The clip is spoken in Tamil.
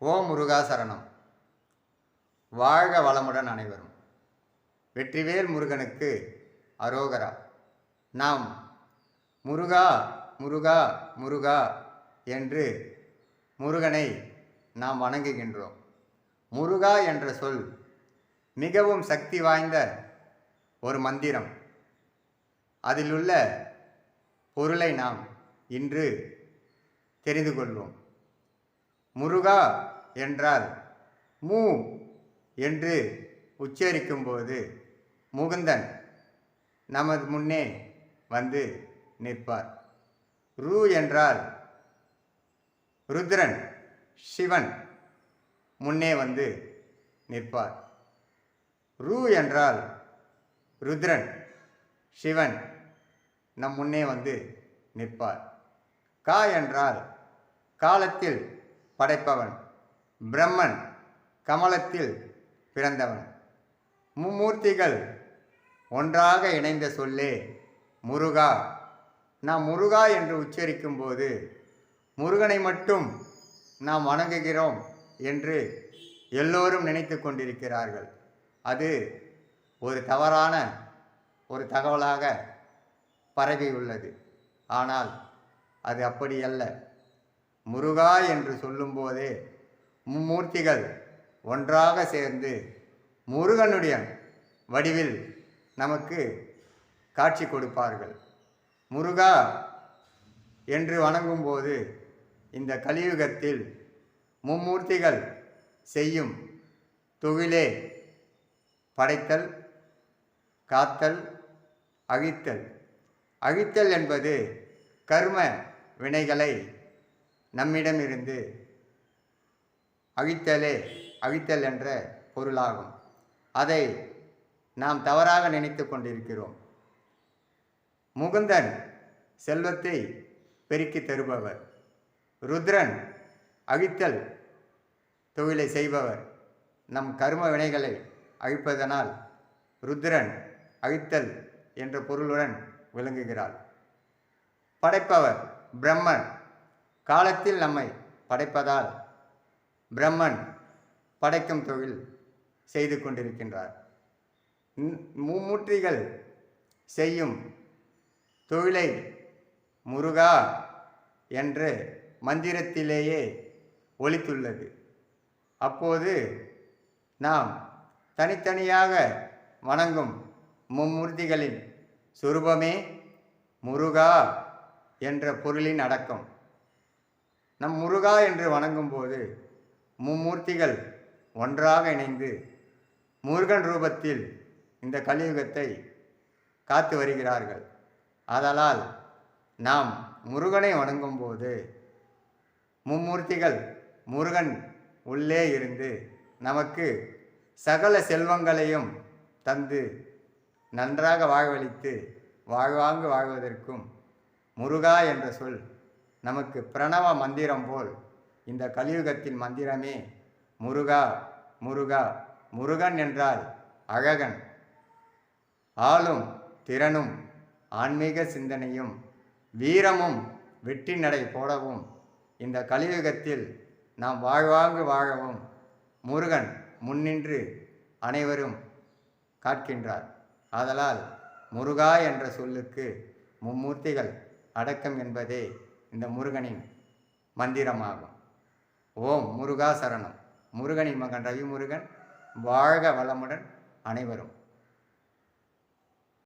ஓம் முருகா சரணம் வாழ்க வளமுடன் அனைவரும். வெற்றிவேல் முருகனுக்கு அரோகரா. நாம் முருகா முருகா முருகா என்று முருகனை நாம் வணங்குகின்றோம். முருகா என்ற சொல் மிகவும் சக்தி வாய்ந்த ஒரு மந்திரம். அதிலுள்ள பொருளை நாம் இன்று தெரிந்து கொள்வோம். முருகா என்றால் மூ என்று உச்சரிக்கும்போது முகுந்தன் நமது முன்னே வந்து நிற்பார். ரு என்றால் ருத்ரன் சிவன் முன்னே வந்து நிற்பார். ரு என்றால் ருத்ரன் சிவன் நம் முன்னே வந்து நிற்பார். கா என்றால் காலத்தில் படைப்பவன். பிரம்மன் கமலத்தில் பிறந்தவன். மும்மூர்த்திகள் ஒன்றாக இணைந்த சொல்லே முருகா நாம் முருகா என்று உச்சரிக்கும் போது முருகனை மட்டும் நாம் வணங்குகிறோம் என்று எல்லோரும் நினைத்து கொண்டிருக்கிறார்கள். அது ஒரு தவறான ஒரு தகவலாக பரவி உள்ளது ஆனால் அது அப்படியல்ல. முருகா என்று சொல்லும்போதே மும்மூர்த்திகள் ஒன்றாக சேர்ந்து முருகனுடைய வடிவில் நமக்கு காட்சி கொடுப்பார்கள். முருகா என்று வணங்கும்போது இந்த கலியுகத்தில் மும்மூர்த்திகள் செய்யும் தொழிலே படைத்தல் காத்தல் அழித்தல் அழித்தல் என்பது கர்ம வினைகளை நம்மிடமிருந்து அழித்தலே அழித்தல் என்ற பொருளாகும். அதை நாம் தவறாக நினைத்து கொண்டிருக்கிறோம். முகுந்தன் செல்வத்தை பெருக்கி தருபவர். ருத்ரன் அழித்தல் தொழிலை செய்பவர். நம் கர்ம வினைகளை அழிப்பதனால் ருத்ரன் அழித்தல் என்ற பொருளுடன் விளங்குகிறார். படைப்பவர் பிரம்மன் காலத்தில் நம்மை படைப்பதால் பிரம்மன் படைக்கும் தொழில் செய்து கொண்டிருக்கின்றார். ந- செய்யும் தொழிலை முருகா என்று மந்திரத்திலேயே ஒழித்துள்ளது அப்போது நாம் தனித்தனியாக வணங்கும் மும்மூர்த்திகளின் சுரூபமே முருகா என்ற பொருளின் அடக்கம். நம் முருகா என்று வணங்கும்போது மும்மூர்த்திகள் ஒன்றாக இணைந்து முருகன் ரூபத்தில் இந்த கலியுகத்தை காத்து வருகிறார்கள். ஆதலால் நாம் முருகனை வணங்கும்போது மும்மூர்த்திகள் முருகன் உள்ளே இருந்து நமக்கு சகல செல்வங்களையும் தந்து நன்றாக வாழ்வளித்து வாழ்வாங்கு வாழ்வதற்கும் முருகா என்ற சொல் நமக்கு பிரணவ மந்திரம் போல் இந்த கலியுகத்தின் மந்திரமே முருகா முருகா முருகன் என்றால் அழகன். ஆளும் திறனும் ஆன்மீக சிந்தனையும் வீரமும் வெற்றி நடை போடவும் இந்த கலியுகத்தில் நாம் வாழ்வாங்கு வாழவும் முருகன் முன்னின்று அனைவரும் காட்கின்றார். ஆதலால் முருகா என்ற சொல்லுக்கு மும்மூர்த்திகள் அடக்கம் என்பதே இந்த முருகனின் மந்திரமாகும். ஓம் முருகா சரணம் முருகனின் மகன் ரவி முருகன் வாழ்க வளமுடன் அனைவரும்.